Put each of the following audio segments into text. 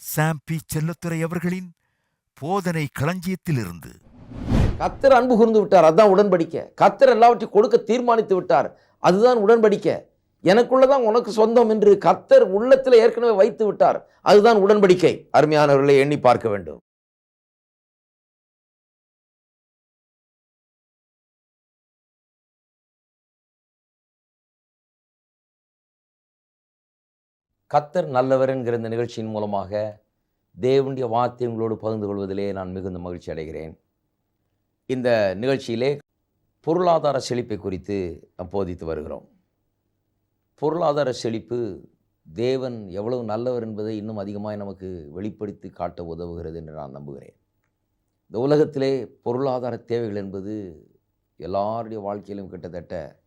Zombie Chellathurai அவர்களின் போதனை களஞ்சியத்திலிருந்து. கத்தர் அன்பு கூர்ந்து விட்டார் அதுதான் உடன்படிக்கை. கத்தர் எல்லாவற்றையும் கொடுக்க தீர்மானித்து விட்டார் அதுதான் உடன்படிக்கை. எனக்குள்ளதான் உனக்கு சொந்தம் என்று கத்தர் உள்ளத்தில் ஏற்கனவே வைத்து விட்டார் அதுதான் உடன்படிக்கை. அருமையானவர்களை எண்ணி பார்க்க வேண்டும். கத்தர் நல்லவர் என்கிற இந்த நிகழ்ச்சியின் மூலமாக தேவனுடைய வார்த்தை உங்களோடு பகிர்ந்து கொள்வதிலே நான் மிகுந்த மகிழ்ச்சி அடைகிறேன். இந்த நிகழ்ச்சியிலே பொருளாதார செழிப்பை குறித்து போதித்து வருகிறோம். பொருளாதார செழிப்பு தேவன் எவ்வளவு நல்லவர் என்பதை இன்னும் அதிகமாக நமக்கு வெளிப்படுத்தி காட்ட உதவுகிறது என்று நான் நம்புகிறேன். இந்த உலகத்திலே பொருளாதார தேவைகள் என்பது எல்லாருடைய வாழ்க்கையிலும் கிட்டத்தட்ட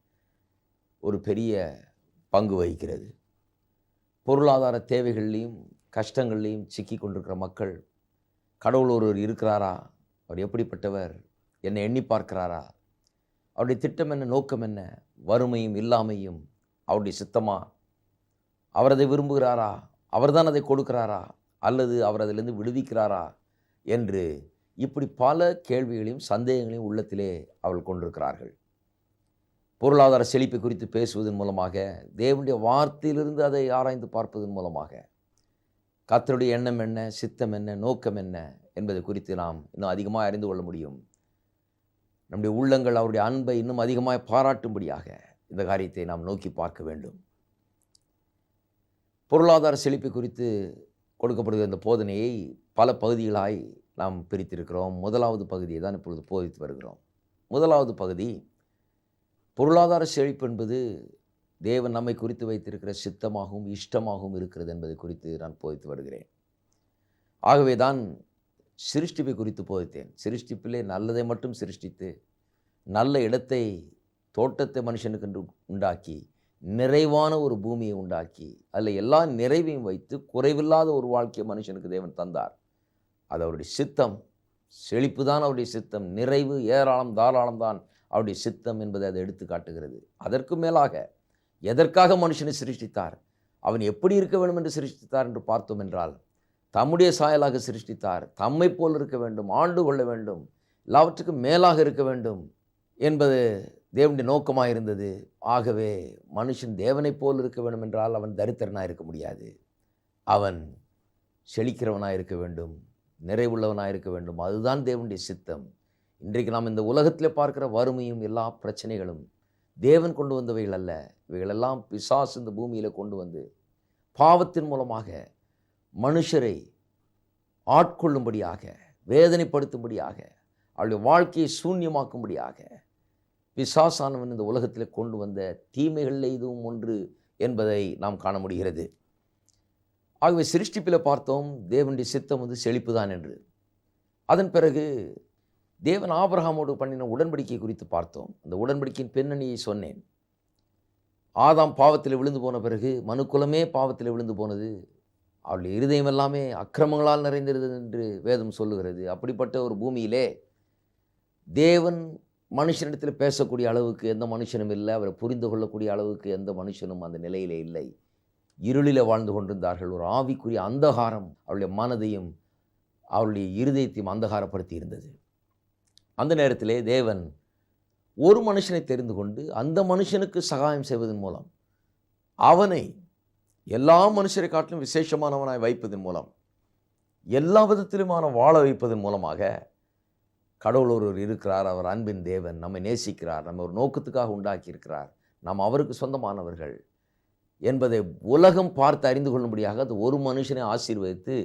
ஒரு பெரிய பங்கு வகிக்கிறது. பொருளாதார தேவைகள்லையும் கஷ்டங்கள்லையும் சிக்கி கொண்டிருக்கிற மக்கள் கடவுள் ஒருவர் இருக்கிறாரா? அவர் எப்படிப்பட்டவர்? என்னை எண்ணி பார்க்கிறாரா? அவருடைய திட்டம் என்ன நோக்கம் என்ன? வறுமையும் இல்லாமையும் அவருடைய சித்தமா? அவர் அதை விரும்புகிறாரா? அவர்தான் அதை கொடுக்கிறாரா? அல்லது அவர் அதிலிருந்து விடுவிக்கிறாரா? என்று இப்படி பல கேள்விகளையும் சந்தேகங்களையும் உள்ளத்திலே அவள் கொண்டிருக்கிறார்கள். பொருளாதார செழிப்பு குறித்து பேசுவதன் மூலமாக தேவனுடைய வார்த்தையிலிருந்து அதை ஆராய்ந்து பார்ப்பதன் மூலமாக கத்தருடைய எண்ணம் என்ன சித்தம் என்ன நோக்கம் என்ன என்பது குறித்து நாம் இன்னும் அதிகமாக அறிந்து கொள்ள முடியும். நம்முடைய உள்ளங்கள் அவருடைய அன்பை இன்னும் அதிகமாக பாராட்டும்படியாக இந்த காரியத்தை நாம் நோக்கி பார்க்க வேண்டும். பொருளாதார செழிப்பு குறித்து கொடுக்கப்படுகிற இந்த போதனையை பல பகுதிகளாய் நாம் பிரித்திருக்கிறோம். முதலாவது பகுதியை தான் இப்பொழுது போதித்து வருகிறோம். முதலாவது பகுதி பொருளாதார செழிப்பு என்பது தேவன் நம்மை குறித்து வைத்திருக்கிற சித்தமாகவும் இஷ்டமாகவும் இருக்கிறது என்பதை குறித்து நான் போதித்து வருகிறேன். ஆகவே தான் சிருஷ்டிப்பை குறித்து போதித்தேன். சிருஷ்டிப்பிலே நல்லதை மட்டும் சிருஷ்டித்து நல்ல இடத்தை தோட்டத்தை மனுஷனுக்கு என்று உண்டாக்கி நிறைவான ஒரு பூமியை உண்டாக்கி அதில் எல்லா நிறைவையும் வைத்து குறைவில்லாத ஒரு வாழ்க்கையை மனுஷனுக்கு தேவன் தந்தார். அது அவருடைய சித்தம். செழிப்பு தான் அவருடைய சித்தம். நிறைவு ஏராளம் தாராளம் தான் அவருடைய சித்தம் என்பதை அதை எடுத்து காட்டுகிறது. அதற்கு மேலாக எதற்காக மனுஷனை சிருஷ்டித்தார்? அவன் எப்படி இருக்க வேண்டும் என்று சிருஷ்டித்தார் என்று பார்த்தோம் என்றால் தம்முடைய சாயலாக சிருஷ்டித்தார் தம்மை போல் இருக்க வேண்டும் ஆண்டு கொள்ள வேண்டும் எல்லாவற்றுக்கும் மேலாக இருக்க வேண்டும் என்பது தேவனுடைய நோக்கமாக இருந்தது. ஆகவே மனுஷன் தேவனைப் போல் இருக்க வேண்டும் என்றால் அவன் தரித்திரனாக இருக்க முடியாது. அவன் செழிக்கிறவனாக இருக்க வேண்டும் நிறைவுள்ளவனாக இருக்க வேண்டும். அதுதான் தேவனுடைய சித்தம். இன்றைக்கு நாம் இந்த உலகத்தில் பார்க்கிற வறுமையும் எல்லா பிரச்சனைகளும் தேவன் கொண்டு வந்தவைகள் அல்ல. இவைகளெல்லாம் பிசாசு இந்த பூமியில் கொண்டு வந்து பாவத்தின் மூலமாக மனுஷரை ஆட்கொள்ளும்படியாக வேதனைப்படுத்தும்படியாக அவளுடைய வாழ்க்கையை சூன்யமாக்கும்படியாக பிசாசானவன் இந்த உலகத்தில் கொண்டு வந்த தீமைகளில் இதுவும் ஒன்று என்பதை நாம் காண முடிகிறது. ஆகவே சிருஷ்டிப்பில் பார்த்தோம் தேவனுடைய சித்தம் வந்து செழிப்பு தான் என்று. அதன் பிறகு தேவன் ஆபிரகாமோடு பண்ணின உடன்படிக்கை குறித்து பார்த்தோம். அந்த உடன்படிக்கையின் பின்னணியை சொன்னேன். ஆதாம் பாவத்தில் விழுந்து போன பிறகு மனுக்குலமே பாவத்தில் விழுந்து போனது. அவளுடைய இருதயம் எல்லாமே அக்கிரமங்களால் நிறைந்திருந்தது என்று வேதம் சொல்லுகிறது. அப்படிப்பட்ட ஒரு பூமியிலே தேவன் மனுஷனிடத்தில் பேசக்கூடிய அளவுக்கு எந்த மனுஷனும் இல்லை. அவரை புரிந்து கொள்ளக்கூடிய அளவுக்கு எந்த மனுஷனும் அந்த நிலையிலே இல்லை. இருளில் வாழ்ந்து கொண்டிருந்தார்கள். ஒரு ஆவிக்குரிய அந்தகாரம் அவளுடைய மனதையும் அவளுடைய இருதயத்தையும் அந்தகாரப்படுத்தி இருந்தது. அந்த நேரத்திலே தேவன் ஒரு மனுஷனை தெரிந்து கொண்டு அந்த மனுஷனுக்கு சகாயம் செய்வதன் மூலம் அவனை எல்லா மனுஷரை காட்டிலும் விசேஷமானவனாய் வைப்பதன் மூலம் எல்லா விதத்திலுமான வாழ வைப்பதன் மூலமாக கடவுள் ஒருவர் இருக்கிறார் அவர் அன்பின் தேவன் நம்மை நேசிக்கிறார் நம்ம ஒரு நோக்கத்துக்காக உண்டாக்கியிருக்கிறார் நாம் அவருக்கு சொந்தமானவர்கள் என்பதை உலகம் பார்த்து அறிந்து கொள்ளும்படியாக அது ஒரு மனுஷனை ஆசீர்வதித்து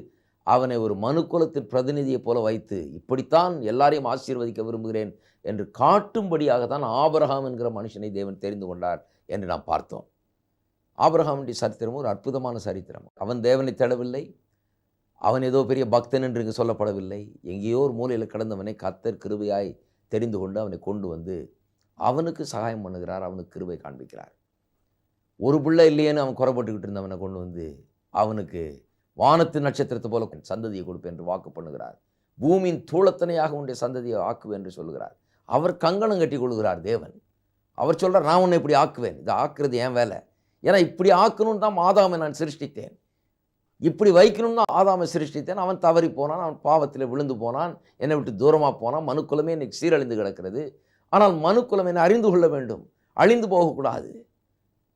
அவனை ஒரு மனுக்குலத்தின் பிரதிநிதியைப் போல வைத்து இப்படித்தான் எல்லாரையும் ஆசீர்வதிக்க விரும்புகிறேன் என்று காட்டும்படியாக தான் ஆபரகாம் என்கிற மனுஷனை தேவன் தெரிந்து கொண்டார் என்று நாம் பார்த்தோம். ஆபரகாமுடைய சரித்திரம் ஒரு அற்புதமான சரித்திரம். அவன் தேவனை தேடவில்லை. அவன் ஏதோ பெரிய பக்தன் என்று இங்கு சொல்லப்படவில்லை. எங்கேயோ ஒரு மூலையில் கடந்தவனை கத்தர் கிருபையாய் தெரிந்து கொண்டு அவனை கொண்டு வந்து அவனுக்கு சகாயம் பண்ணுகிறார் அவனுக்கு கிருபை காண்பிக்கிறார். ஒரு பிள்ளை இல்லையேன்னு அவன் குறைப்பட்டுக்கிட்டு இருந்தவனை கொண்டு வந்து அவனுக்கு வானத்து நட்சத்திரத்தை போல சந்ததியை கொடுப்பேன் என்று வாக்கு பண்ணுகிறார். பூமியின் தூளத்தனையாக உன்னுடைய சந்ததியை ஆக்குவேன் என்று சொல்லுகிறார். அவர் கங்கணம் கட்டி கொள்கிறார் தேவன். அவர் சொல்கிறார் நான் உன்னை இப்படி ஆக்குவேன். இதை ஆக்குறது என் வேலை. ஏன்னா இப்படி ஆக்கணும்னு தான் ஆதாமை நான் சிருஷ்டித்தேன். இப்படி வைக்கணும்னு ஆதாமை சிருஷ்டித்தேன். அவன் தவறி போனான் அவன் பாவத்தில் விழுந்து போனான் என்னை விட்டு தூரமாக போனான் மனுக்குலமே இன்னைக்கு சீரழிந்து கிடக்கிறது. ஆனால் மனுக்குலம் என்னை அறிந்து கொள்ள வேண்டும். அழிந்து போகக்கூடாது.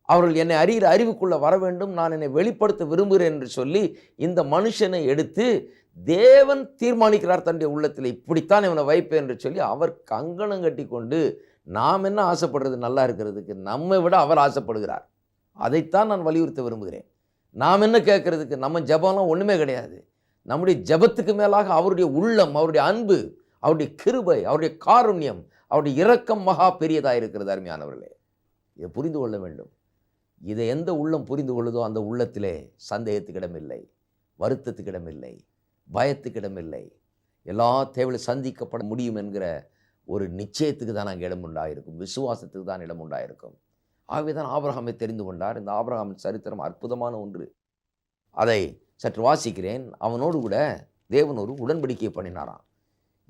அவர்கள் என்னை அறிகிற அறிவுக்குள்ளே வர வேண்டும் நான் என்னை வெளிப்படுத்த விரும்புகிறேன் என்று சொல்லி இந்த மனுஷனை எடுத்து தேவன் தீர்மானிக்கிறார் தன்னுடைய உள்ளத்தில். இப்படித்தான் இவனை வைப்பேன் என்று சொல்லி அவர் கங்கணம் கட்டி கொண்டு நாம் என்ன ஆசைப்படுறது? நல்லா இருக்கிறதுக்கு. நம்மை விட அவர் ஆசைப்படுகிறார். அதைத்தான் நான் வலியுறுத்த விரும்புகிறேன். நாம் என்ன கேட்கறதுக்கு? நம்ம ஜெபம்லாம் ஒன்றுமே கிடையாது. நம்முடைய ஜெபத்துக்கு மேலாக அவருடைய உள்ளம் அவருடைய அன்பு அவருடைய கிருபை அவருடைய காருண்யம் அவருடைய இரக்கம் மகா பெரியதாக இருக்கிறது அருமையானவர்களே. இதை புரிந்து கொள்ள வேண்டும். இதை எந்த உள்ளம் புரிந்து கொள்ளுதோ அந்த உள்ளத்திலே சந்தேகத்துக்கிடமில்லை வருத்தத்துக்கிடமில்லை பயத்துக்கிடமில்லை. பயத்துக்கு இடமில்லை எல்லா தேவையும் சந்திக்கப்பட முடியும் என்கிற ஒரு நிச்சயத்துக்கு தான் அங்கே இடம் உண்டாயிருக்கும் விசுவாசத்துக்கு தான் இடம் உண்டாயிருக்கும். ஆகவே தான் ஆபிரகாமை தெரிந்து கொண்டார். இந்த ஆபிரகாமின் சரித்திரம் அற்புதமான ஒன்று. அதை சற்று வாசிக்கிறேன். அவனோடு கூட தேவன் ஒரு உடன்படிக்கை பண்ணினாராம்.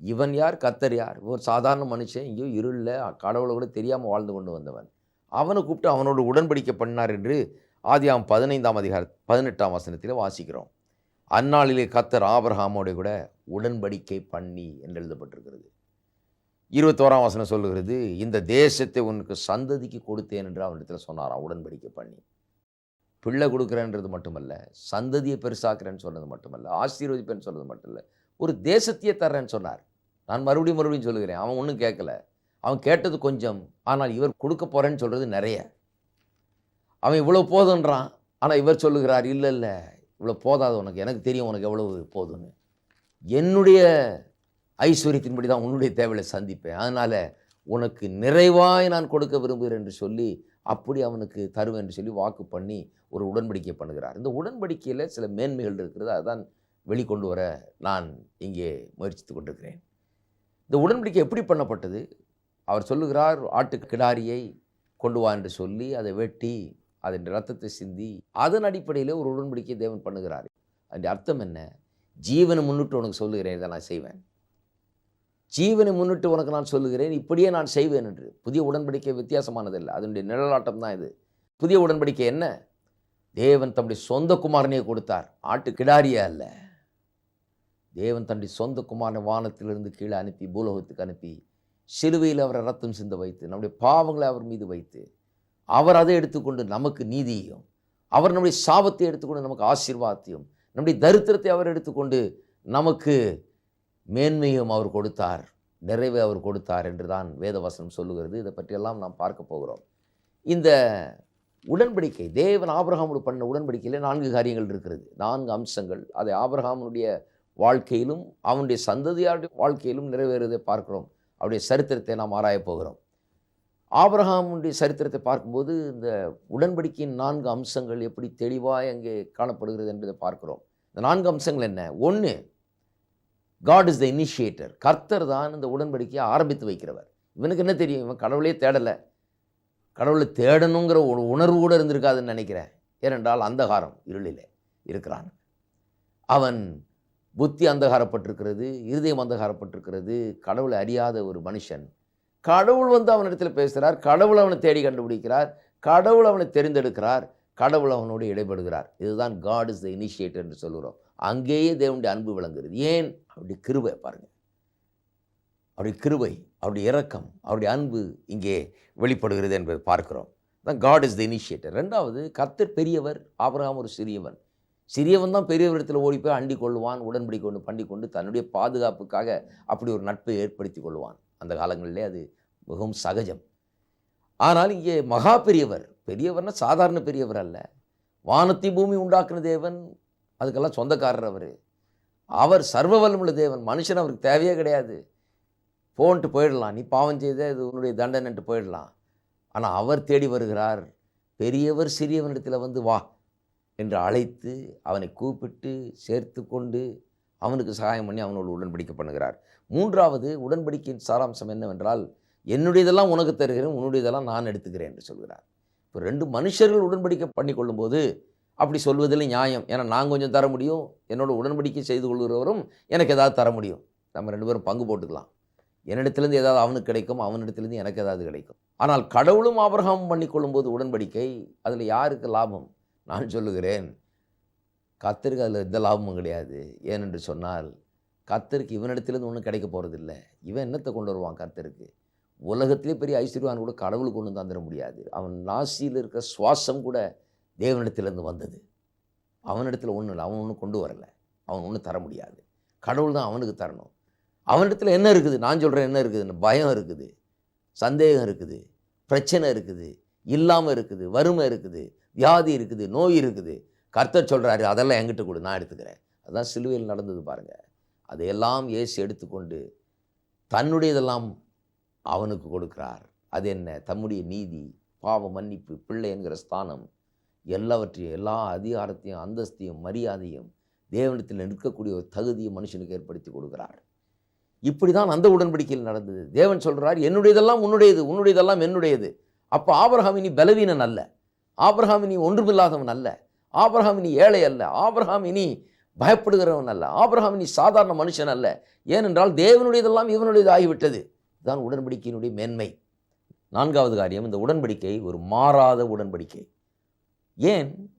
இவன் யார்? கத்தர் யார்? ஒரு சாதாரண மனுஷன் ஐயோ இருளில் கடவுளை கூட தெரியாமல் வாழ்ந்து கொண்டு வந்தவன். அவனை கூப்பிட்டு அவனோடு உடன்படிக்கை பண்ணார் என்று ஆதியாம் பதினைந்தாம் அதிகார பதினெட்டாம் வசனத்தில் வாசிக்கிறோம். அந்நாளிலே கத்தர் ஆபிரகாமோடு கூட உடன்படிக்கை பண்ணி என்று எழுதப்பட்டிருக்கிறது. இருபத்தோராம் வசனம் சொல்லுகிறது இந்த தேசத்தை உனக்கு சந்ததிக்கு கொடுத்தேன் என்று அவனிடத்தில் சொன்னாராம் உடன்படிக்கை பண்ணி. பிள்ளை கொடுக்குறேன்றது மட்டுமல்ல சந்ததியை பெருசாக்குறேன்னு சொன்னது மட்டுமல்ல ஆசீர்வதிப்பேன்னு சொன்னது மட்டும் இல்லை ஒரு தேசத்தையே தர்றேன்னு சொன்னார். நான் மறுபடியும் மறுபடியும் சொல்லுகிறேன் அவன் ஒன்றும் கேட்கல. அவன் கேட்டது கொஞ்சம் ஆனால் இவர் கொடுக்க போகிறேன்னு சொல்கிறது நிறைய. அவன் இவ்வளோ போதுன்றான். ஆனால் இவர் சொல்லுகிறார் இல்லை இல்லை இவ்வளோ போதாது உனக்கு. எனக்கு தெரியும் உனக்கு எவ்வளவு போதும்னு என்னுடைய ஐஸ்வர்யத்தின்படி தான் உன்னுடைய தேவையை சந்திப்பேன். அதனால் உனக்கு நிறைவாய் நான் கொடுக்க விரும்புகிறேன் என்று சொல்லி அப்படி அவனுக்கு தருவேன் என்று சொல்லி வாக்கு பண்ணி ஒரு உடன்படிக்கை பண்ணுகிறார். இந்த உடன்படிக்கையில் சில மேன்மைகள் இருக்கிறது. அதுதான் வெளிக்கொண்டு வர நான் இங்கே முயற்சித்து கொண்டிருக்கிறேன். இந்த உடன்படிக்கை எப்படி பண்ணப்பட்டது? அவர் சொல்லுகிறார் ஆட்டு கிடாரியை கொண்டு வா என்று சொல்லி அதை வெட்டி அதன் ரத்தத்தை சிந்தி அதன் அடிப்படையில் ஒரு உடன்படிக்கை தேவன் பண்ணுகிறார். அதன் அர்த்தம் என்ன? ஜீவனை முன்னிட்டு உனக்கு சொல்லுகிறேன் இதை நான் செய்வேன். ஜீவனை முன்னிட்டு உனக்கு நான் சொல்லுகிறேன் இப்படியே நான் செய்வேன் என்று. புதிய உடன்படிக்கை வித்தியாசமானதில்லை. அதனுடைய நிழலாட்டம் தான் இது. புதிய உடன்படிக்கை என்ன? தேவன் தம்முடைய சொந்த குமாரனையே கொடுத்தார். ஆட்டு கிடாரியே அல்ல. தேவன் தன்னுடைய சொந்த குமாரனை வானத்திலிருந்து கீழே அனுப்பி பூலோகத்துக்கு அனுப்பி சிலுவையில் அவரை ரத்தம் சிந்த வைத்து நம்முடைய பாவங்களை அவர் மீது வைத்து அவர் அதை எடுத்துக்கொண்டு நமக்கு நீதியையும் அவர் நம்முடைய சாபத்தை எடுத்துக்கொண்டு நமக்கு ஆசீர்வாதத்தையும் நம்முடைய தரித்திரத்தை அவர் எடுத்துக்கொண்டு நமக்கு மேன்மையும் அவர் கொடுத்தார் நிறைவை அவர் கொடுத்தார் என்று தான் வேதவசனம் சொல்லுகிறது. இதை பற்றியெல்லாம் நாம் பார்க்க போகிறோம். இந்த உடன்படிக்கை தேவன் ஆபிரகாமோடு பண்ண உடன்படிக்கையில் நான்கு காரியங்கள் இருக்கிறது. நான்கு அம்சங்கள். அதை ஆபிரகாமனுடைய வாழ்க்கையிலும் அவனுடைய சந்ததியாருடைய வாழ்க்கையிலும் நிறைவேறுவதை பார்க்கிறோம். அவருடைய சரித்திரத்தை நாம் ஆராயப் போகிறோம். ஆபிரகாமுடைய சரித்திரத்தை பார்க்கும்போது இந்த உடன்படிக்கையின் நான்கு அம்சங்கள் எப்படி தெளிவாக அங்கே காணப்படுகிறது என்பதை பார்க்குறோம். இந்த நான்கு அம்சங்கள் என்ன? ஒன்று காட் இஸ் த இனிஷியேட்டர் கர்த்தர் தான் இந்த உடன்படிக்கையை ஆரம்பித்து வைக்கிறவர். இவனுக்கு என்ன தெரியும்? இவன் கடவுளே தேடலை. கடவுளை தேடணுங்கிற ஒரு உணர்வு கூட இருந்திருக்காதுன்னு நினைக்கிறேன். ஏனென்றால் அந்தகாரம் இருளிலே இருக்கிறான். அவன் புத்தி அந்தகாரப்பட்டிருக்கிறது இருதயம் அந்தகாரப்பட்டிருக்கிறது கடவுளை அறியாத ஒரு மனுஷன். கடவுள் வந்து அவனிடத்தில் பேசுகிறார் கடவுள் அவனை தேடி கண்டுபிடிக்கிறார் கடவுள் அவனை தெரிந்தெடுக்கிறார் கடவுள் அவனோடு இடைபடுகிறார். இதுதான் காட் இஸ் த இனிஷியேட்டர் என்று சொல்கிறோம் அங்கேயே தேவனுடைய அன்பு விளங்குகிறது. ஏன்? அவருடைய கிருபை பாருங்கள் அவருடைய கிருபை அவருடைய இரக்கம் அவருடைய அன்பு இங்கே வெளிப்படுகிறது என்பதை பார்க்கிறோம். தான் காட் இஸ் த இனிஷியேட்டர் ரெண்டாவது கத்தர் பெரியவர் ஆபிரகாம் ஒரு சிறியவன். சிறியவன் தான் பெரியவரிடத்தில் ஓடி போய் அண்டி கொள்வான் உடன்படி கொண்டு பண்டி கொண்டு தன்னுடைய பாதுகாப்புக்காக அப்படி ஒரு நட்பை ஏற்படுத்தி கொள்வான் அந்த காலங்களிலே அது மிகவும் சகஜம். ஆனால் இங்கே மகா பெரியவர் பெரியவர்னா சாதாரண பெரியவர் அல்ல. வானத்தை பூமி உண்டாக்குன தேவன் அதுக்கெல்லாம் சொந்தக்காரர் அவர். அவர் சர்வ வல்லமுள்ள தேவன் மனுஷன் அவருக்கு தேவையே கிடையாது. போன்ட்டு போயிடலாம் நீ பாவம் செய்த இது உன்னுடைய தண்டனைன்ட்டு போயிடலாம். ஆனால் அவர் தேடி வருகிறார். பெரியவர் சிறியவனிடத்தில் வந்து வா என்று அழைத்து அவனை கூப்பிட்டு சேர்த்து கொண்டு அவனுக்கு சகாயம் பண்ணி அவனோடு உடன்படிக்கை பண்ணுகிறார். மூன்றாவது உடன்படிக்கையின் சாராம்சம் என்னவென்றால் என்னுடையதெல்லாம் உனக்கு தருகிறேன் உன்னுடையதெல்லாம் நான் எடுத்துக்கிறேன் என்று சொல்கிறார். இப்போ ரெண்டு மனுஷர்கள் உடன்படிக்கை பண்ணி கொள்ளும்போது அப்படி சொல்வதில் நியாயம். ஏன்னா நான் கொஞ்சம் தர முடியும் என்னோட உடன்படிக்கை செய்து கொள்கிறவரும் எனக்கு ஏதாவது தர முடியும். நம்ம ரெண்டு பேரும் பங்கு போட்டுக்கலாம். என்னிடத்துலேருந்து ஏதாவது அவனுக்கு கிடைக்கும் அவனிடத்துலேருந்து எனக்கு ஏதாவது கிடைக்கும். ஆனால் கடவுளும் ஆபரகம் பண்ணி கொள்ளும்போது உடன்படிக்கை அதில் யாருக்கு லாபம்? நான் சொல்லுகிறேன் கத்தருக்கு அதில் எந்த லாபமும் கிடையாது. ஏனென்று சொன்னால் கத்தருக்கு இவனிடத்துலேருந்து ஒன்றும் கிடைக்க போகிறதில்ல இவன் என்னத்தை கொண்டு வருவான் கத்தருக்கு உலகத்திலே பெரிய ஐஸ்வர்வான் கூட கடவுளுக்கு கொண்டு வந்து தந்துட முடியாது. அவன் நாசியில் இருக்கிற சுவாசம் கூட தேவனிடத்திலேருந்து வந்தது. அவனிடத்தில் ஒன்றும் இல்லை. அவன் ஒன்றும் கொண்டு வரலை. அவன் ஒன்றும் தர முடியாது. கடவுள் தான் அவனுக்கு தரணும். அவனிடத்தில் என்ன இருக்குது? நான் சொல்கிறேன் என்ன இருக்குதுன்னு? பயம் இருக்குது. சந்தேகம் இருக்குது. பிரச்சனை இருக்குது. இல்லாமல் இருக்குது. வறுமை இருக்குது. வியாதி இருக்குது நோய் இருக்குது. கர்த்தர் சொல்கிறாரு அதெல்லாம் என்கிட்ட கொடு நான் எடுத்துக்கிறேன். அதுதான் சிலுவையில் நடந்தது பாருங்கள் அதையெல்லாம் இயேசு எடுத்துக்கொண்டு தன்னுடையதெல்லாம் அவனுக்கு கொடுக்கிறார். அது என்ன? தம்முடைய நீதி பாவ மன்னிப்பு பிள்ளை என்கிற ஸ்தானம். எல்லாவற்றையும் எல்லா அதிகாரத்தையும் அந்தஸ்தையும் மரியாதையும் தேவனிடத்தில் நிற்கக்கூடிய ஒரு தகுதியை மனுஷனுக்கு ஏற்படுத்தி கொடுக்கிறார். இப்படி தான் அந்த உடன்படிக்கையில் நடந்தது. தேவன் சொல்கிறார் என்னுடையதெல்லாம் உன்னுடையது உன்னுடையதெல்லாம் என்னுடையது. அப்போ ஆபரகம் இனி பலவீனன் அல்ல. ஆபிரகாம் இனி ஒன்றுமில்லாதவன் அல்ல. ஆபிரகாம் இனி ஏழை அல்ல. ஆபிரகாம் இனி பயப்படுகிறவன் அல்ல. ஆபிரகாம் இனி சாதாரண மனுஷன் அல்ல. ஏனென்றால் தேவனுடையதெல்லாம் இவனுடையது ஆகிவிட்டது. இதுதான் உடன்படிக்கையினுடைய மேன்மை. நான்காவது காரியம் இந்த உடன்படிக்கை ஒரு மாறாத உடன்படிக்கை. ஏன்?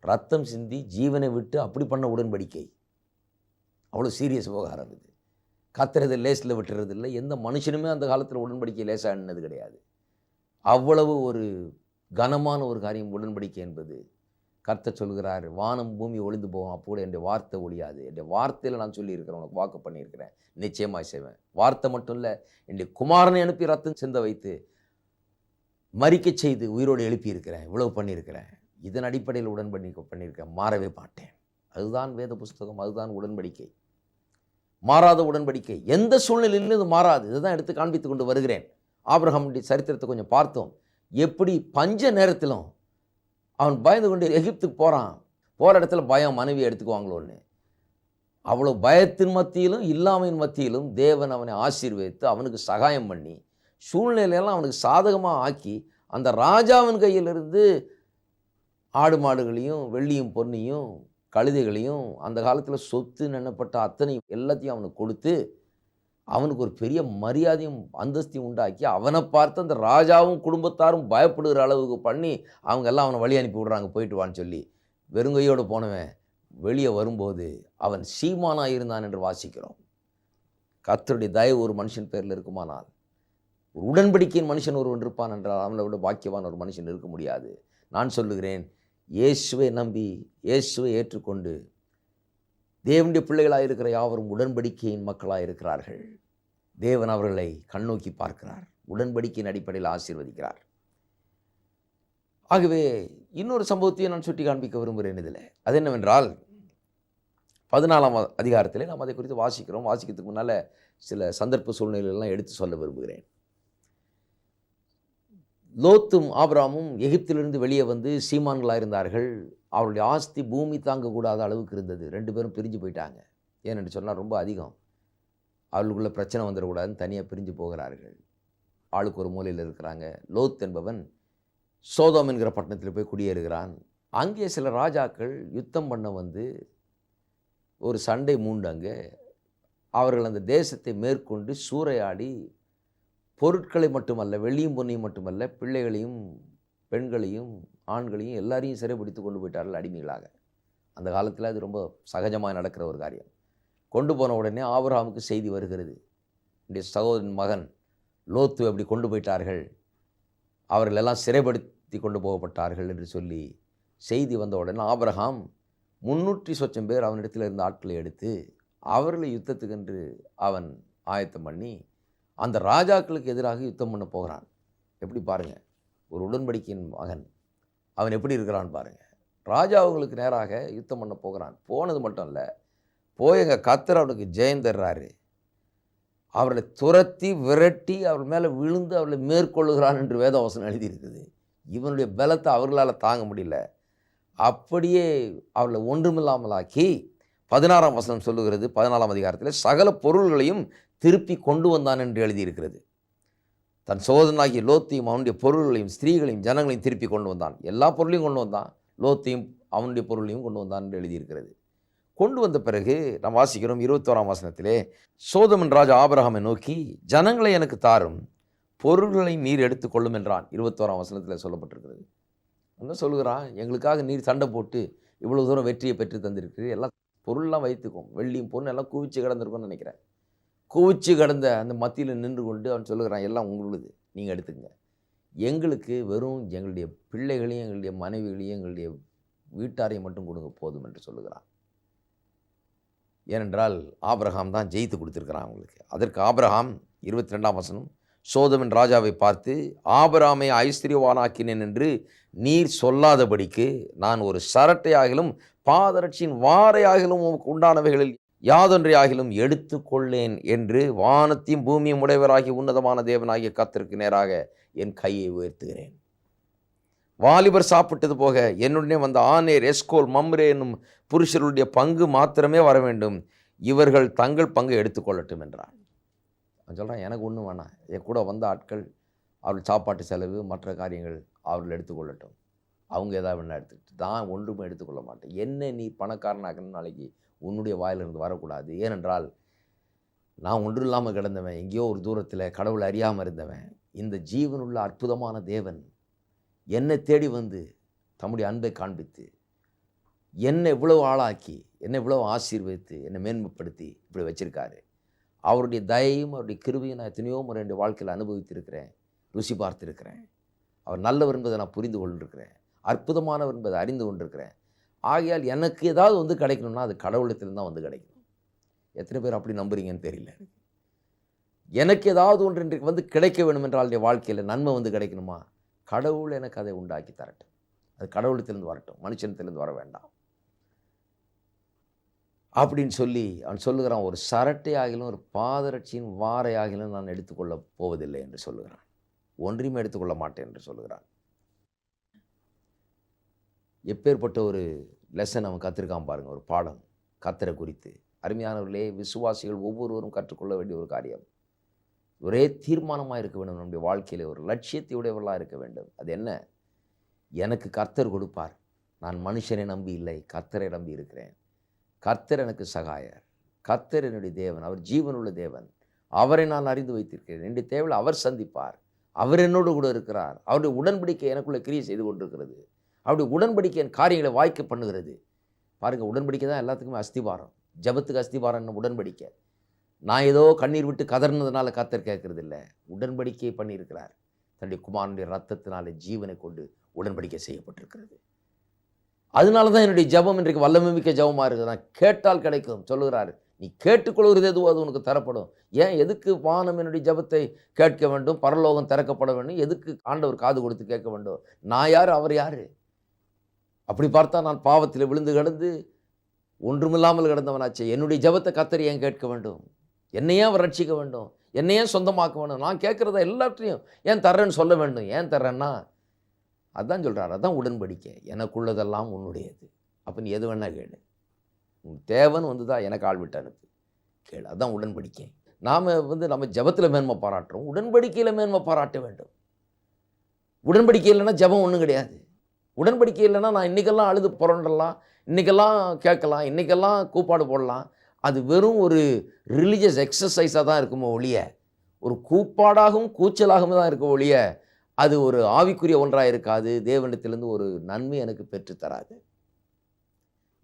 ரத்தம் சிந்தி ஜீவனை விட்டு அப்படி பண்ண உடன்படிக்கை. அவ்வளோ சீரியஸ் விவகாரம் இது. கத்துறது லேஸில் விட்டுறது இல்லை எந்த மனுஷனுமே அந்த காலத்தில் உடன்படிக்கை லேசானது கிடையாது. அவ்வளவு ஒரு கனமான ஒரு காரியம் உடன்படிக்கை என்பது. கர்த்தர் சொல்கிறார் வானம் பூமி ஒளிந்து போகும் அப்போ கூட என்னுடைய வார்த்தை ஒழியாது. என்னுடைய வார்த்தையில் நான் சொல்லியிருக்கிறேன் உனக்கு வாக்கு பண்ணியிருக்கிறேன். நிச்சயமாக செய்வேன். வார்த்தை மட்டும் இல்லை என்னுடைய குமாரனை அனுப்பி ரத்தம் சிந்த வைத்து மறிக்கச் செய்து உயிரோடு எழுப்பியிருக்கிறேன். இவ்வளவு பண்ணியிருக்கிறேன். இதன் அடிப்படையில் உடன்படி பண்ணியிருக்கேன் மாறவே மாட்டேன். அதுதான் வேத புஸ்தகம் அதுதான் உடன்படிக்கை. மாறாத உடன்படிக்கை. எந்த சூழ்நிலையிலும் இது மாறாது. இதுதான் எடுத்து காண்பித்து கொண்டு வருகிறேன். ஆபிரகமுடைய சரித்திரத்தை கொஞ்சம் பார்த்தோம். எப்படி பஞ்ச நேரத்திலும் அவன் பயந்து கொண்டு எகிப்துக்கு போகிறான் போகிற இடத்துல பயம் மனைவி எடுத்துக்குவாங்களோன்னு அவ்வளோ பயத்தின் மத்தியிலும் இல்லாமையின் மத்தியிலும் தேவன் அவனை ஆசீர்வதித்து அவனுக்கு சகாயம் பண்ணி சூழ்நிலையெல்லாம் அவனுக்கு சாதகமாக ஆக்கி அந்த ராஜாவின் கையிலிருந்து ஆடு மாடுகளையும் வெள்ளியும் பொன்னையும் கழுதைகளையும் அந்த காலத்தில் சொத்து எண்ணப்பட்ட அத்தனை எல்லாத்தையும் அவனுக்கு கொடுத்து அவனுக்கு ஒரு பெரிய மரியாதையும் அந்தஸ்தையும் உண்டாக்கி அவனை பார்த்து அந்த ராஜாவும் குடும்பத்தாரும் பயப்படுகிற அளவுக்கு பண்ணி அவங்க எல்லாம் அவனை வழி அனுப்பி விடுறாங்க போயிட்டு வான்னு சொல்லி. வெறுங்கையோடு போனவன் வெளியே வரும்போது அவன் சீமானாக இருந்தான் என்று வாசிக்கிறோம். கத்தருடைய தயவு ஒரு மனுஷன் பேரில் இருக்குமானால் ஒரு உடன்படிக்கையின் மனுஷன் ஒருவன் இருப்பான் என்றால் அவனை விட பாக்கியவான் ஒரு மனுஷன் இருக்க முடியாது. நான் சொல்லுகிறேன் இயேசுவை நம்பி இயேசுவை ஏற்றுக்கொண்டு தேவனுடைய பிள்ளைகளாக இருக்கிற யாவரும் உடன்படிக்கையின் மக்களாக இருக்கிறார்கள் தேவன் அவர்களை கண்ணோக்கி பார்க்கிறார். உடன்படிக்கையின் அடிப்படையில் ஆசீர்வதிக்கிறார். ஆகவே இன்னொரு சம்பவத்தையும் நான் சுட்டி காண்பிக்க விரும்புகிறேன் இதில். அது என்னவென்றால் பதினாலாம் அதிகாரத்தில் நாம் அதை குறித்து வாசிக்கிறோம். வாசிக்கிறதுக்கு முன்னால் சில சந்தர்ப்ப சூழ்நிலைகள்லாம் எடுத்து சொல்ல விரும்புகிறேன். லோத்தும் ஆபிராமும் எகிப்திலிருந்து வெளியே வந்து சீமான்களாக இருந்தார்கள் அவருடைய ஆஸ்தி பூமி தாங்கக்கூடாத அளவுக்கு இருந்தது. ரெண்டு பேரும் பிரிஞ்சு போயிட்டாங்க. ஏன்னு சொன்னால் ரொம்ப அதிகம். அவர்களுக்குள்ள பிரச்சனை வந்துடக்கூடாதுன்னு தனியாக பிரிஞ்சு போகிறார்கள். ஆளுக்கு ஒரு மூலையில் இருக்கிறாங்க. லோத் என்பவன் சோதோம் என்கிற பட்டணத்தில் போய் குடியேறுகிறான். அங்கே சில ராஜாக்கள் யுத்தம் பண்ண வந்து ஒரு சண்டை மூண்டு அங்கே அவர்கள் அந்த தேசத்தை மேற்கொண்டு சூறையாடி பொருட்களை மட்டுமல்ல வெள்ளியும் பொன்னையும் மட்டுமல்ல பிள்ளைகளையும் பெண்களையும் ஆண்களையும் எல்லாரையும் சிறைப்பிடித்து கொண்டு போயிட்டார்கள் அடிமைகளாக. அந்த காலத்தில் அது ரொம்ப சகஜமாக நடக்கிற ஒரு காரியம். கொண்டு போன உடனே ஆபிரகாமுக்கு செய்தி வருகிறது. என்னுடைய சகோதரன் மகன் லோத்து அப்படி கொண்டு போயிட்டார்கள். அவர்கள் எல்லாம் சிறைப்படுத்தி கொண்டு போகப்பட்டார்கள் என்று சொல்லி செய்தி வந்த உடனே ஆபிரகாம் முன்னூற்றி சொச்சம் பேர் அவனிடத்தில் இருந்த ஆட்களை எடுத்து அவர்களை யுத்தத்துக்கென்று அவன் ஆயத்தம் பண்ணி அந்த ராஜாக்களுக்கு எதிராக யுத்தம் பண்ண போகிறான். எப்படி பாருங்கள் ஒரு உடன்படிக்கையின் மகன். அவன் எப்படி இருக்கிறான் பாருங்கள் ராஜா அவங்களுக்கு நேராக யுத்தம் பண்ண போகிறான். போனது மட்டும் இல்லை போய் எங்கள் கத்தர் அவனுக்கு ஜெயம் தர்றாரு. அவர்களை துரத்தி விரட்டி அவர் மேலே விழுந்து அவர்களை மேற்கொள்ளுகிறான் என்று வேதவசனம் எழுதியிருக்குது. இவனுடைய பலத்தை அவர்களால் தாங்க முடியல. அப்படியே அவர்களை ஒன்றுமில்லாமலாக்கி பதினாறாம் வசனம் சொல்லுகிறது. பதினாலாம் அதிகாரத்தில் சகல பொருள்களையும் திருப்பி கொண்டு வந்தான் என்று எழுதியிருக்கிறது. தன் சோதனாகிய லோத்தையும் அவனுடைய பொருள்களையும் ஸ்திரீகளையும் ஜனங்களையும் திருப்பி கொண்டு வந்தான். எல்லா பொருளையும் கொண்டு வந்தான். லோத்தையும் அவனுடைய பொருளையும் கொண்டு வந்தான் என்று எழுதியிருக்கிறது. கொண்டு வந்த பிறகு நாம் வாசிக்கிறோம் இருபத்தோராம் வசனத்திலே சோதமன் ராஜா ஆபரகாமை நோக்கி ஜனங்களை எனக்கு தாரும் பொருள்களை நீர் எடுத்துக்கொள்ளும் என்றான். இருபத்தோராம் வசனத்தில் சொல்லப்பட்டிருக்கிறது. என்ன சொல்கிறான் எங்களுக்காக நீர் சண்டை போட்டு இவ்வளோ தூரம் வெற்றியை பெற்று தந்திருக்கு எல்லாம் பொருள்லாம் வைத்துக்கும் வெள்ளியும் பொருள் எல்லாம் குவிச்சு கிடந்திருக்கும்னு நினைக்கிறேன். குவிச்சு கிடந்த அந்த மத்தியில் நின்று கொண்டு அவன் சொல்லுகிறான் எல்லாம் உங்களுது நீங்கள் எடுத்துக்கங்க. எங்களுக்கு வெறும் எங்களுடைய பிள்ளைகளையும் எங்களுடைய மனைவிகளையும் எங்களுடைய வீட்டாரையும் மட்டும் கொடுங்க போதும் என்று சொல்லுகிறான். ஏனென்றால் ஆபிரகாம் தான் ஜெயித்து கொடுத்துருக்கிறான் அவங்களுக்கு. அதற்கு ஆபிரகாம் இருபத்தி ரெண்டாம் வசனம் சோதமன் ராஜாவை பார்த்து ஆபராமை ஐஸ்வர்யவானாக்கினேன் என்று நீர் சொல்லாதபடிக்கு நான் ஒரு சரட்டையாகிலும் பாதரட்சியின் வாரையாகிலும் உண்டானவைகளில் யாதொன்றை ஆகிலும் யாதொன்றையாகிலும் எடுத்துக்கொள்ளேன் என்று வானத்தையும் பூமியும் உடையவராகி உன்னதமான தேவனாகிய கத்திற்கு நேராக என் கையை உயர்த்துகிறேன். வாலிபர் சாப்பிட்டது போக என்னுடனே வந்த ஆனேர் எஸ்கோல் மம்ரே என்னும் புருஷருடைய பங்கு மாத்திரமே வர வேண்டும். இவர்கள் தங்கள் பங்கு எடுத்துக்கொள்ளட்டும் என்றான் சொல்கிறான் எனக்கு ஒன்றும் வேணாம். என் கூட வந்த ஆட்கள் அவர்கள் சாப்பாட்டு செலவு மற்ற காரியங்கள் அவர்கள் எடுத்துக்கொள்ளட்டும் அவங்க ஏதாவது வேணா எடுத்துக்கிட்டு நான் ஒன்றுமே எடுத்துக்கொள்ள மாட்டேன். என்ன நீ பணக்காரனாக்கணும் நாளைக்கு உன்னுடைய வாயிலிருந்து வரக்கூடாது. ஏனென்றால் நான் ஒன்றும் இல்லாமல் கிடந்தவன் எங்கேயோ ஒரு தூரத்தில் கடவுளை அறியாமல் இருந்தவன் இந்த ஜீவனுள்ள அற்புதமான தேவன் என்னை தேடி வந்து தம்முடைய அன்பை காண்பித்து என்னை இவ்வளவு ஆளாக்கி என்னை இவ்வளவு ஆசீர்வதித்து என்னை மேன்மைப்படுத்தி இப்படி வச்சுருக்காரு. அவருடைய தயையும் அவருடைய கிருபையும் நான் எத்தனையோ முறை என்னுடைய வாழ்க்கையில் அனுபவித்திருக்கிறேன் ருசி பார்த்துருக்கிறேன். அவர் நல்லவர் என்பதை நான் புரிந்து கொண்டிருக்கிறேன். அற்புதமானவர் என்பதை அறிந்து கொண்டிருக்கிறேன். ஆகையால் எனக்கு ஏதாவது வந்து கிடைக்கணும்னா அது கடவுளத்திலிருந்து தான் வந்து கிடைக்கும் எத்தனை பேர் அப்படி நம்புறீங்கன்னு தெரியல. எனக்கு. ஏதாவது ஒன்று இன்றைக்கு வந்து கிடைக்க வேணும் என்றால் என் வாழ்க்கையில் நன்மை வந்து கிடைக்கணுமா? கடவுள் எனக்கு அதை உண்டாக்கி தரட்டும். அது கடவுளத்திலிருந்து வரட்டும். மனுஷனத்திலிருந்து வர வேண்டாம். அப்படின்னு சொல்லி அவன் சொல்லுகிறான் ஒரு சரட்டை ஆகிலும் ஒரு பாதரட்சியின் வாரை ஆகிலும் நான் எடுத்துக்கொள்ளப் போவதில்லை என்று சொல்லுகிறான். ஒன்றையுமே எடுத்துக்கொள்ள மாட்டேன் என்று சொல்லுகிறான். எப்பேற்பட்ட ஒரு லெசன் அவன் கற்றுருக்கான் பாருங்க ஒரு பாடம். கத்தரை குறித்து. அருமையானவர்களே விசுவாசிகள் ஒவ்வொருவரும் கற்றுக்கொள்ள வேண்டிய ஒரு காரியம். ஒரே தீர்மானமாக இருக்க வேண்டும் நம்முடைய வாழ்க்கையில். ஒரு லட்சியத்தை உடையவர்களாக இருக்க வேண்டும். அது என்ன? எனக்கு கர்த்தர் கொடுப்பார். நான் மனுஷனை நம்பி இல்லை கர்த்தரை நம்பி இருக்கிறேன். கர்த்தர் எனக்கு சகாயர். கர்த்தர் என்னுடைய தேவன் அவர் ஜீவனுள்ள தேவன். அவரை நான் அறிந்து வைத்திருக்கிறேன். என்னுடைய தேவையில் அவர் சந்திப்பார். அவர் என்னோடு கூட இருக்கிறார். அவருடைய உடன்படிக்கை எனக்குள்ளே கிரியை செய்து கொண்டிருக்கிறது. அப்படி உடன்படிக்கை என் காரியங்களை வாய்க்க பண்ணுகிறது. பாருங்கள் உடன்படிக்கை தான் எல்லாத்துக்குமே அஸ்திபாரம். ஜபத்துக்கு அஸ்திபாரம் என்ன? உடன்படிக்கை. நான் ஏதோ கண்ணீர் விட்டு கதர்னதுனால கத்தர் கேட்கறது இல்லை உடன்படிக்கை பண்ணியிருக்கிறார். தன்னுடைய குமாரனுடைய ரத்தத்தினால ஜீவனை கொண்டு உடன்படிக்கை செய்யப்பட்டிருக்கிறது. அதனால தான் என்னுடைய ஜெபம் இன்றைக்கு வல்லமிக்க மிக்க ஜெபமாக இருக்குது. நான் கேட்டால் கிடைக்கும். சொல்லுகிறார். நீ கேட்டுக்கொள்கிறது எதுவோ அது உனக்கு தரப்படும். ஏன்? எதுக்கு வானம் என்னுடைய ஜெபத்தை கேட்க வேண்டும்? பரலோகம் திறக்கப்பட வேண்டும். எதுக்கு ஆண்டவர் காது கொடுத்து கேட்க வேண்டும்? நான் யார்? அவர் யார்? அப்படி பார்த்தா நான் பாவத்தில் விழுந்து கிடந்து ஒன்றுமில்லாமல் கிடந்தவனாச்சே. என்னுடைய ஜெபத்தை கத்தரி ஏன் கேட்க வேண்டும்? என்னையே அவர் ரட்சிக்க வேண்டும்? என்னையே சொந்தமாக்க வேண்டும்? நான் கேட்குறத எல்லாத்தையும் ஏன் தர்றேன்னு சொல்ல வேண்டும்? ஏன் தர்றேன்னா அதான் சொல்கிறார் அதான் உடன்படிக்கை. எனக்குள்ளதெல்லாம் உன்னுடையது. அப்போ நீ எது வேணால் கேளு. உன் தேவன் வந்து தான் எனக்கு ஆள் விட்டு அனுப்பு. கேளு அதான் உடன்படிக்கை. நாம் வந்து நம்ம ஜெபத்தில் மேன்மை பாராட்டுறோம். உடன்படிக்கையில் மேன்மை பாராட்ட வேண்டும். உடன்படிக்கை இல்லைன்னா ஜெபம் ஒன்றும் கிடையாது. உடன்படிக்கை இல்லைன்னா நான் இன்றைக்கெல்லாம் அழுது புரண்டலாம் இன்றைக்கெல்லாம் கேட்கலாம் இன்றைக்கெல்லாம் கூப்பாடு போடலாம். அது வெறும் ஒரு ரிலீஜியஸ் எக்ஸசைஸாக தான் இருக்குமோ ஒழிய ஒரு கூப்பாடாகவும் கூச்சலாகவும் தான் இருக்கும் ஒழிய அது ஒரு ஆவிக்குரிய ஒன்றாக இருக்காது. தேவனிடத்திலிருந்து ஒரு நன்மை எனக்கு பெற்று தராது.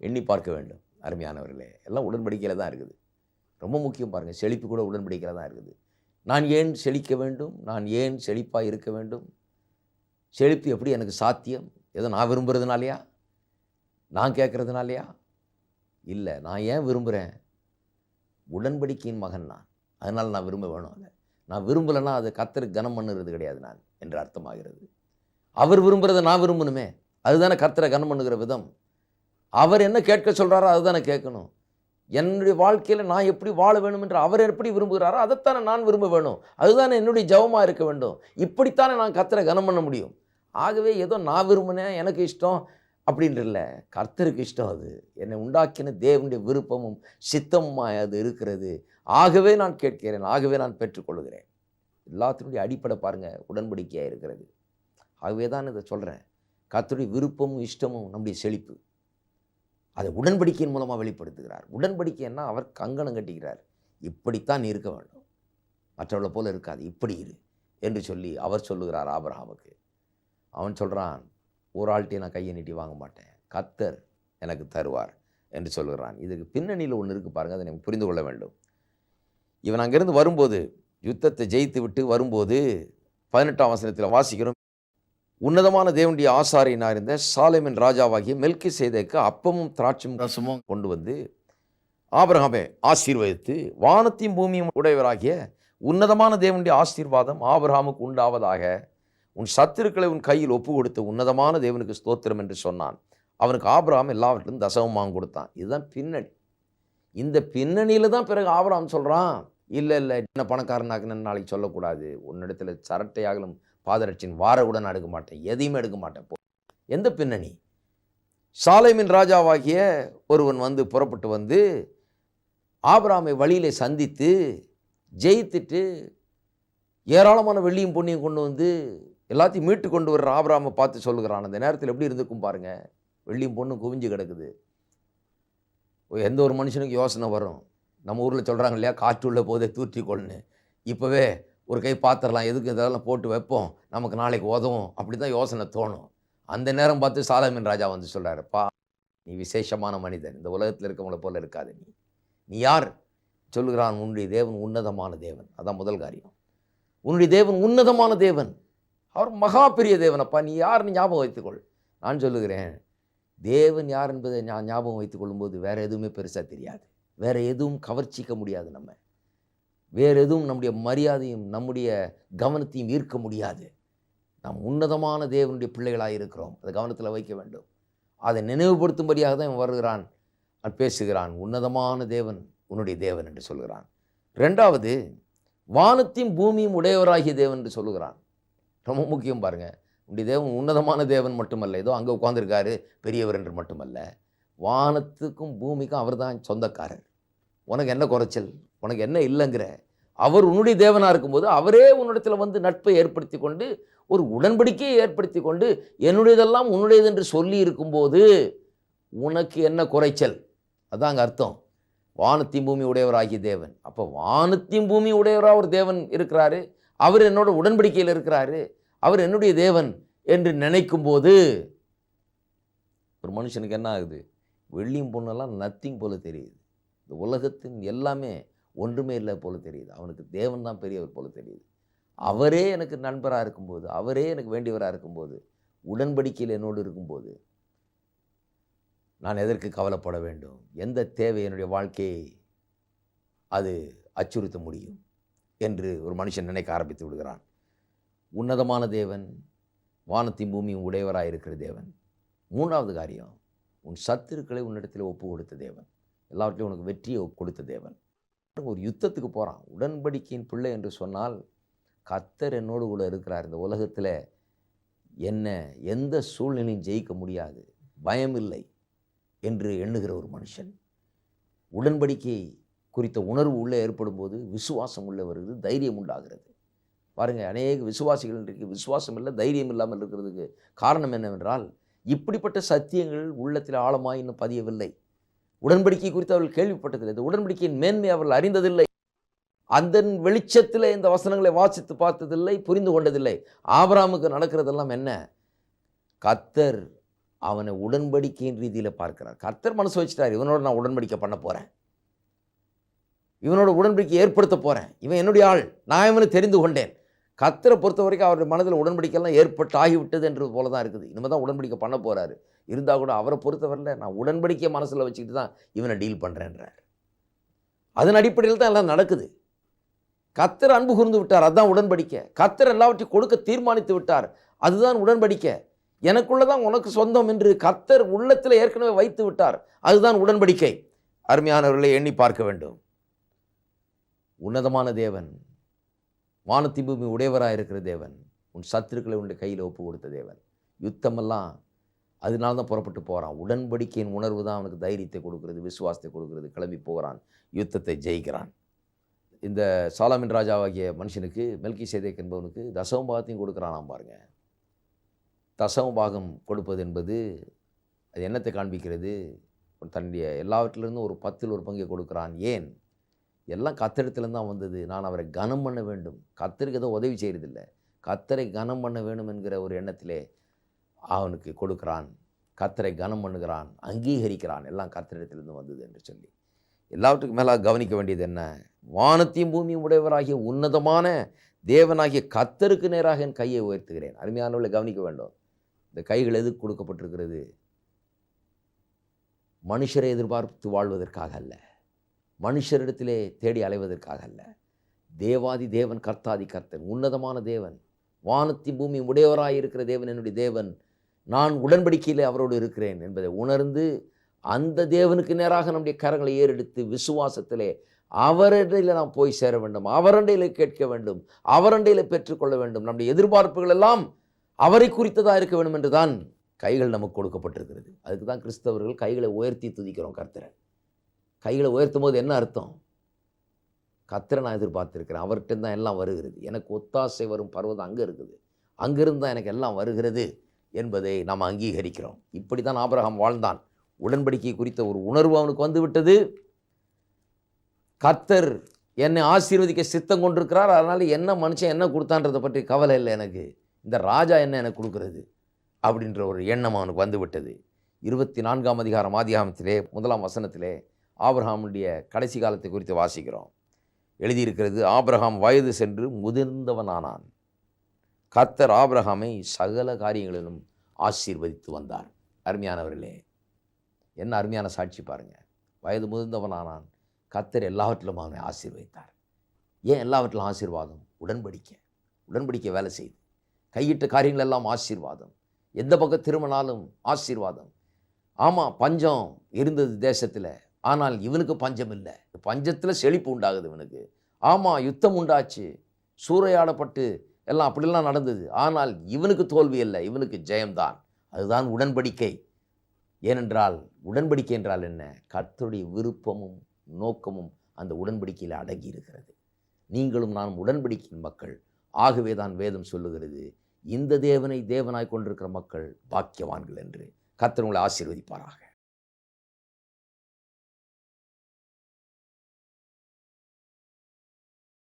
எண்ணி பார்க்க வேண்டும் அருமையானவர்களே. எல்லாம் உடன்படிக்கையில் தான் இருக்குது. ரொம்ப முக்கியம் பாருங்கள் செழிப்பு கூட உடன்படிக்கையில் தான் இருக்குது. நான் ஏன் செழிக்க வேண்டும்? நான் ஏன் செழிப்பாக இருக்க வேண்டும்? செழிப்பு எப்படி எனக்கு சாத்தியம்? ஏதோ நான் விரும்புகிறதுனாலையா நான் கேட்குறதுனாலையா இல்லை நான் ஏன் விரும்புகிறேன் உடன்படிக்கையின் மகன் நான். அதனால் நான் விரும்ப வேணும் அதை. நான் விரும்பலைன்னா அது கத்தரு கனம் பண்ணுறது கிடையாது நான் என்று அர்த்தமாகிறது. அவர் விரும்புகிறத நான் விரும்பணுமே. அதுதானே கத்தரை கனம் பண்ணுகிற விதம். அவர் என்ன கேட்க சொல்கிறாரோ அதுதானே கேட்கணும். என்னுடைய வாழ்க்கையில் நான் எப்படி வாழ வேணும் என்று அவர் எப்படி விரும்புகிறாரோ அதைத்தானே நான் விரும்ப வேணும். அதுதானே என்னுடைய ஜெபமாக இருக்க வேண்டும். இப்படித்தானே நான் கத்தரை கனம் பண்ண முடியும். ஆகவே ஏதோ நான் விரும்பினேன் எனக்கு இஷ்டம் அப்படின்ற கர்த்தருக்கு இஷ்டம் அது. என்னை உண்டாக்கின தேவனுடைய விருப்பமும் சித்தமுமாய் அது இருக்கிறது. ஆகவே நான் கேட்கிறேன் ஆகவே நான் பெற்றுக்கொள்கிறேன். எல்லாத்தினுடைய அடிப்படை பாருங்கள் உடன்படிக்கையாக இருக்கிறது. ஆகவே தான் இதை சொல்கிறேன் கர்த்தருடைய விருப்பமும் இஷ்டமும் நம்முடைய செழிப்பு. அதை உடன்படிக்கையின் மூலமாக வெளிப்படுத்துகிறார். உடன்படிக்கைன்னா அவர் கங்கணம் கட்டுகிறார் இப்படித்தான் இருக்க வேண்டும். மற்றவளை போல இருக்காது. இப்படி இரு என்று சொல்லி அவர் சொல்லுகிறார் ஆபரகாமுக்கு. அவன் சொல்கிறான் ஒரு ஆள்கிட்டையும் நான் கையை நீட்டி வாங்க மாட்டேன். கத்தர் எனக்கு தருவார் என்று சொல்கிறான் இதுக்கு பின்னணியில் ஒன்று இருக்குது பாருங்கள் அதை நீங்கள் புரிந்து கொள்ள வேண்டும். இவன் அங்கிருந்து வரும்போது யுத்தத்தை ஜெயித்து விட்டு வரும்போது பதினெட்டாம் வசனத்தில் வாசிக்கிறோம் உன்னதமான தேவனுடைய ஆசாரியனாக இருந்த சாலேமின் ராஜாவாகிய மெல்கி சேதைக்கு அப்பமும் திராட்சையும் ரசமும். கொண்டு வந்து ஆபிரகாமை ஆசீர்வதித்து வானத்தையும் பூமியும் உடையவராகிய உன்னதமான தேவனுடைய ஆசீர்வாதம் ஆபிரகாமுக்கு உண்டாவதாக உன் சத்துருக்களை உன் கையில் ஒப்பு கொடுத்து உன்னதமான தேவனுக்கு ஸ்தோத்திரம் என்று சொன்னான். அவனுக்கு ஆபராம் எல்லாவற்றிலும் தசமமாக கொடுத்தான். இதுதான் பின்னணி. இந்த பின்னணியில் தான் பிறகு ஆபராம் சொல்கிறான் இல்லை இல்லை என்ன பணக்காரனாக்குன்னு நாளைக்கு சொல்லக்கூடாது. உன்னிடத்தில் சரட்டையாகலும் பாதரட்சின் வார கூட நான் எடுக்க மாட்டேன். எதையுமே எடுக்க மாட்டேன். போ. எந்த பின்னணி? சாலைமின் ராஜாவாகிய ஒருவன் வந்து புறப்பட்டு வந்து ஆபராமை வழியிலே சந்தித்து ஜெயித்துட்டு ஏராளமான வெள்ளியும் பொண்ணையும் கொண்டு வந்து எல்லாத்தையும் மீட்டு கொண்டு வர்ற ஆபிராமை பார்த்து சொல்லுகிறான். அந்த நேரத்தில் எப்படி இருந்திருக்கும் பாருங்கள் வெள்ளியும் பொண்ணும் குவிஞ்சு கிடக்குது. எந்த ஒரு மனுஷனுக்கு யோசனை வரும்? நம்ம ஊரில் சொல்கிறாங்க இல்லையா? காற்றுள்ள போதே தூற்றி கொள்னு இப்போவே ஒரு கை பாத்திரலாம் எதுக்கு இதெல்லாம் போட்டு வைப்போம்? நமக்கு நாளைக்கு உதவும். அப்படி தான் யோசனை தோணும். அந்த நேரம் பார்த்து சாலமின் ராஜா வந்து சொல்கிறாருப்பா நீ விசேஷமான மனிதன். இந்த உலகத்தில் இருக்கவங்கள போல இருக்காது நீ. நீ யார்? சொல்லுகிறான் உன்னுடைய தேவன் உன்னதமான தேவன். அதான் முதல் காரியம். உன்னுடைய தேவன் உன்னதமான தேவன். அவர் மகா பெரிய தேவனப்பா நீ யாருன்னு ஞாபகம் வைத்துக்கொள். நான் சொல்லுகிறேன் தேவன் யார் என்பதை நான் ஞாபகம் வைத்து கொள்ளும்போது வேறு எதுவுமே பெருசாக தெரியாது. வேறு எதுவும் கவர்ச்சிக்க முடியாது நம்ம. வேறு எதுவும் நம்முடைய மரியாதையும் நம்முடைய கவனத்தையும் ஈர்க்க முடியாது. நாம் உன்னதமான தேவனுடைய பிள்ளைகளாக இருக்கிறோம். அதை கவனத்தில் வைக்க வேண்டும். அதை நினைவுபடுத்தும்படியாக தான் வருகிறான். பேசுகிறான். உன்னதமான தேவன் உன்னுடைய தேவன் என்று சொல்கிறான். ரெண்டாவது வானத்தையும் பூமியும் உடையவராகிய தேவன் என்று சொல்லுகிறான். ரொம்ப முக்கியம் பாருங்க. உன்னுடைய தேவன் உன்னதமான தேவன் மட்டுமல்ல. ஏதோ அங்கே உட்காந்துருக்காரு பெரியவர் என்று மட்டுமல்ல. வானத்துக்கும் பூமிக்கும் அவர் தான் சொந்தக்காரர். உனக்கு என்ன குறைச்சல்? உனக்கு என்ன இல்லைங்கிற. அவர் உன்னுடைய தேவனாக இருக்கும்போது அவரே உன்னிடத்தில் வந்து நட்பை ஏற்படுத்தி கொண்டு ஒரு உடன்படிக்கையை ஏற்படுத்தி கொண்டு என்னுடையதெல்லாம் உன்னுடையது என்று சொல்லி இருக்கும்போது உனக்கு என்ன குறைச்சல்? அதான் அங்கே அர்த்தம். வானத்தையும் பூமி உடையவராகிய தேவன். அப்போ வானத்தையும் பூமி உடையவராக ஒரு தேவன் இருக்கிறாரு. அவர் என்னோட உடன்படிக்கையில் இருக்கிறாரு. அவர் என்னுடைய தேவன் என்று நினைக்கும்போது ஒரு மனுஷனுக்கு என்ன ஆகுது? வெள்ளியும் பொண்ணெல்லாம் நத்திங் போல் தெரியுது. இந்த உலகத்தின் எல்லாமே ஒன்றுமே இல்லை போல் தெரியுது. அவனுக்கு தேவன் தான் பெரியவர் போல் தெரியுது. அவரே எனக்கு நண்பராக இருக்கும்போது அவரே எனக்கு வேண்டியவராக இருக்கும்போது உடன்படிக்கையில் என்னோடு இருக்கும்போது நான் எதற்கு கவலைப்பட வேண்டும்? எந்த தேவை என்னுடைய வாழ்க்கையை அது அச்சுறுத்த முடியும்? என்று ஒரு மனுஷன் நினைக்க ஆரம்பித்து விடுகிறான். உன்னதமான தேவன் வானத்தின் பூமியும் உடையவராக இருக்கிற தேவன். மூன்றாவது காரியம் உன் சத்துருக்களை உன்னிடத்தில் ஒப்பு கொடுத்த தேவன். எல்லாவற்றையும் உனக்கு வெற்றியை கொடுத்த தேவன். ஒரு யுத்தத்துக்கு போகிறான் உடன்படிக்கையின் பிள்ளை என்று சொன்னால் கத்தர் என்னோடு கூட இருக்கிறார். இந்த உலகத்தில் என்ன எந்த சூழ்நிலையும் ஜெயிக்க முடியாது. பயம் இல்லை என்று எண்ணுகிற ஒரு மனுஷன். உடன்படிக்கை குறித்த உணர்வு உள்ளே ஏற்படும் போது விசுவாசம் உள்ளே வருகிறது தைரியம் உண்டாகிறது. பாருங்கள் அநேக விசுவாசிகள் இன்றைக்கு விசுவாசம் இல்லை தைரியம் இல்லாமல் இருக்கிறதுக்கு காரணம் என்னவென்றால் இப்படிப்பட்ட சத்தியங்கள் உள்ளத்தில் ஆழமாக இன்னும் பதியவில்லை. உடன்படிக்கை குறித்து அவர்கள் கேள்விப்பட்டதில்லை. இந்த உடன்படிக்கையின் மேன்மை அவர்கள் அறிந்ததில்லை. அந்த வெளிச்சத்தில் இந்த வசனங்களை வாசித்து பார்த்ததில்லை புரிந்து கொண்டதில்லை. ஆபராமுக்கு நடக்கிறதெல்லாம் என்ன? கத்தர் அவனை உடன்படிக்கையின் ரீதியில் பார்க்கிறார். கர்த்தர் மனசு வச்சுட்டார் இவனோட நான் உடன்படிக்கை பண்ண போகிறேன் இவனோட உடன்படிக்கை ஏற்படுத்த போகிறேன் இவன் என்னுடைய ஆள். நான் இவனை தெரிந்து கொண்டேன். கத்தரை பொறுத்த வரைக்கும் அவருடைய மனதில் உடன்படிக்கைலாம் ஏற்பட்டு ஆகிவிட்டது என்றது போல தான் இருக்குது. இனிமேல் தான் உடன்படிக்கை பண்ண போகிறாரு இருந்தால் கூட அவரை பொறுத்தவரையில் நான் உடன்படிக்கை மனசில் வச்சுக்கிட்டு தான் இவனை டீல் பண்ணுறேன்றார் அதன் அடிப்படையில் தான் எல்லாம் நடக்குது. கத்தர் அன்பு கூர்ந்து விட்டார் அதுதான் உடன்படிக்கை. கத்தர் எல்லாவற்றையும் கொடுக்க தீர்மானித்து விட்டார் அதுதான் உடன்படிக்கை. எனக்குள்ள தான் உனக்கு சொந்தம் என்று கத்தர் உள்ளத்தில் ஏற்கனவே வைத்து விட்டார் அதுதான் உடன்படிக்கை. அருமையானவர்களை எண்ணி பார்க்க வேண்டும். உன்னதமான தேவன் வானத்தி பூமி உடையவராக இருக்கிற தேவன். உன் சத்துருக்களை உன்னுடைய கையில் ஒப்பு கொடுத்த தேவன். யுத்தமெல்லாம் அதனால தான் புறப்பட்டு போகிறான் உடன்படிக்கையின் உணர்வு தான் அவனுக்கு தைரியத்தை கொடுக்குறது விசுவாசத்தை கொடுக்குறது. கிளம்பி போகிறான். யுத்தத்தை ஜெயிக்கிறான். இந்த சாலமின் ராஜாவாகிய மனுஷனுக்கு மெல்கி சேதேக் என்பவனுக்கு தசமபாகத்தையும் கொடுக்குறானாம் பாருங்க. தசமபாகம் கொடுப்பது என்பது அது என்னத்தை காண்பிக்கிறது? தன்னுடைய எல்லாவற்றிலிருந்தும் ஒரு பத்தில் ஒரு பங்கை கொடுக்குறான். ஏன்? எல்லாம் கத்தரிடத்துலேருந்து தான் வந்தது. நான் அவரை கனம் பண்ண வேண்டும். கத்தருக்கு ஏதோ உதவி செய்கிறதில்ல கத்தரை கனம் பண்ண வேண்டும் என்கிற ஒரு எண்ணத்திலே அவனுக்கு கொடுக்குறான். கத்தரை கனம் பண்ணுகிறான். அங்கீகரிக்கிறான். எல்லாம் கத்திரத்திலிருந்து வந்தது என்று சொல்லி. எல்லாவற்றுக்கும் மேலாக கவனிக்க வேண்டியது என்ன? வானத்தையும் பூமியும் உடையவராகிய உன்னதமான தேவனாகிய கத்தருக்கு நேராக என் கையை உயர்த்துகிறேன். அருமையானவர்களை கவனிக்க வேண்டும். இந்த கைகள் எதுக்கு கொடுக்கப்பட்டிருக்கிறது? மனுஷரை எதிர்பார்த்து வாழ்வதற்காக அல்ல. மனுஷரிடத்திலே தேடி அலைவதற்காக அல்ல. தேவாதி தேவன் கர்த்தாதி கர்த்தன் உன்னதமான தேவன் வானத்தின் பூமி உடையவராக இருக்கிற தேவன் என்னுடைய தேவன் நான் உடன்படிக்கையில் அவரோடு இருக்கிறேன் என்பதை உணர்ந்து அந்த தேவனுக்கு நேராக நம்முடைய கரங்களை ஏறெடுத்து விசுவாசத்திலே அவரண்டையில் நாம் போய் சேர வேண்டும் அவரண்டையில் கேட்க வேண்டும் அவரண்டையில் பெற்றுக்கொள்ள வேண்டும். நம்முடைய எதிர்பார்ப்புகள் எல்லாம் அவரை குறித்ததாக இருக்க வேண்டும் என்று தான் கைகள் நமக்கு கொடுக்கப்பட்டிருக்கிறது. அதுக்கு தான் கிறிஸ்தவர்கள் கைகளை உயர்த்தி துதிக்கிறோம் கர்த்தரை. கைகளை உயர்த்தும் போது என்ன அர்த்தம்? கர்த்தரை நான் எதிர்பார்த்திருக்கிறேன். அவர்கிட்ட தான் எல்லாம் வருகிறது. எனக்கு ஒத்தாசை வரும் பருவதம் அங்கே இருக்குது. அங்கிருந்து தான் எனக்கு எல்லாம் வருகிறது என்பதை நாம் அங்கீகரிக்கிறோம். இப்படி தான் ஆபரகம் வாழ்ந்தான். உடன்படிக்கை குறித்த ஒரு உணர்வு அவனுக்கு வந்துவிட்டது. கத்தர் கர்த்தர் என்னை ஆசீர்வதிக்க சித்தம் கொண்டிருக்கிறார். அதனால் என்ன மனுஷன் என்ன கொடுத்தான்றதை பற்றி கவலை இல்லை எனக்கு. இந்த ராஜா என்ன எனக்கு கொடுக்கறது அப்படின்ற ஒரு எண்ணம் அவனுக்கு வந்துவிட்டது. இருபத்தி நான்காம் அதிகாரம் ஆதிகாமத்திலே முதலாம் வசனத்திலே ஆப்ரஹாமுடைய கடைசி காலத்தை குறித்து வாசிக்கிறோம். எழுதியிருக்கிறது ஆப்ரஹாம் வயது சென்று முதிர்ந்தவனானான். கர்த்தர் ஆப்ரஹாமை சகல காரியங்களிலும் ஆசீர்வதித்து வந்தார். அருமையானவர்களே என்ன அருமையான சாட்சி பாருங்கள் வயது முதிர்ந்தவனானான் கர்த்தர் எல்லாவற்றிலும் அவனை ஆசீர்வதித்தார். ஏன் எல்லாவற்றிலும் ஆசீர்வாதம்? உடன்படிக்கை. உடன்படிக்கை வேலை செய்து. கையிட்ட காரியங்கள் எல்லாம் ஆசீர்வாதம். எந்த பக்கம் திரும்பினாலும் ஆசீர்வாதம். ஆமாம் பஞ்சம் இருந்தது தேசத்தில். ஆனால் இவனுக்கு பஞ்சம் இல்லை. பஞ்சத்தில் செழிப்பு உண்டாகுது இவனுக்கு. ஆமாம் யுத்தம் உண்டாச்சு. சூறையாடப்பட்டு எல்லாம் அப்படிலாம் நடந்தது. ஆனால் இவனுக்கு தோல்வி இல்லை. இவனுக்கு ஜெயம்தான். அதுதான் உடன்படிக்கை. ஏனென்றால் உடன்படிக்கை என்றால் என்ன? கர்த்தருடைய விருப்பமும் நோக்கமும் அந்த உடன்படிக்கையில் அடங்கி இருக்கிறது. நீங்களும் நான் உடன்படிக்கையின் மக்கள். ஆகவே தான் வேதம் சொல்லுகிறது இந்த தேவனை தேவனாய் கொண்டிருக்கிற மக்கள் பாக்கியவான்கள் என்று. கர்த்தர் உங்களை ஆசீர்வதிப்பாராக.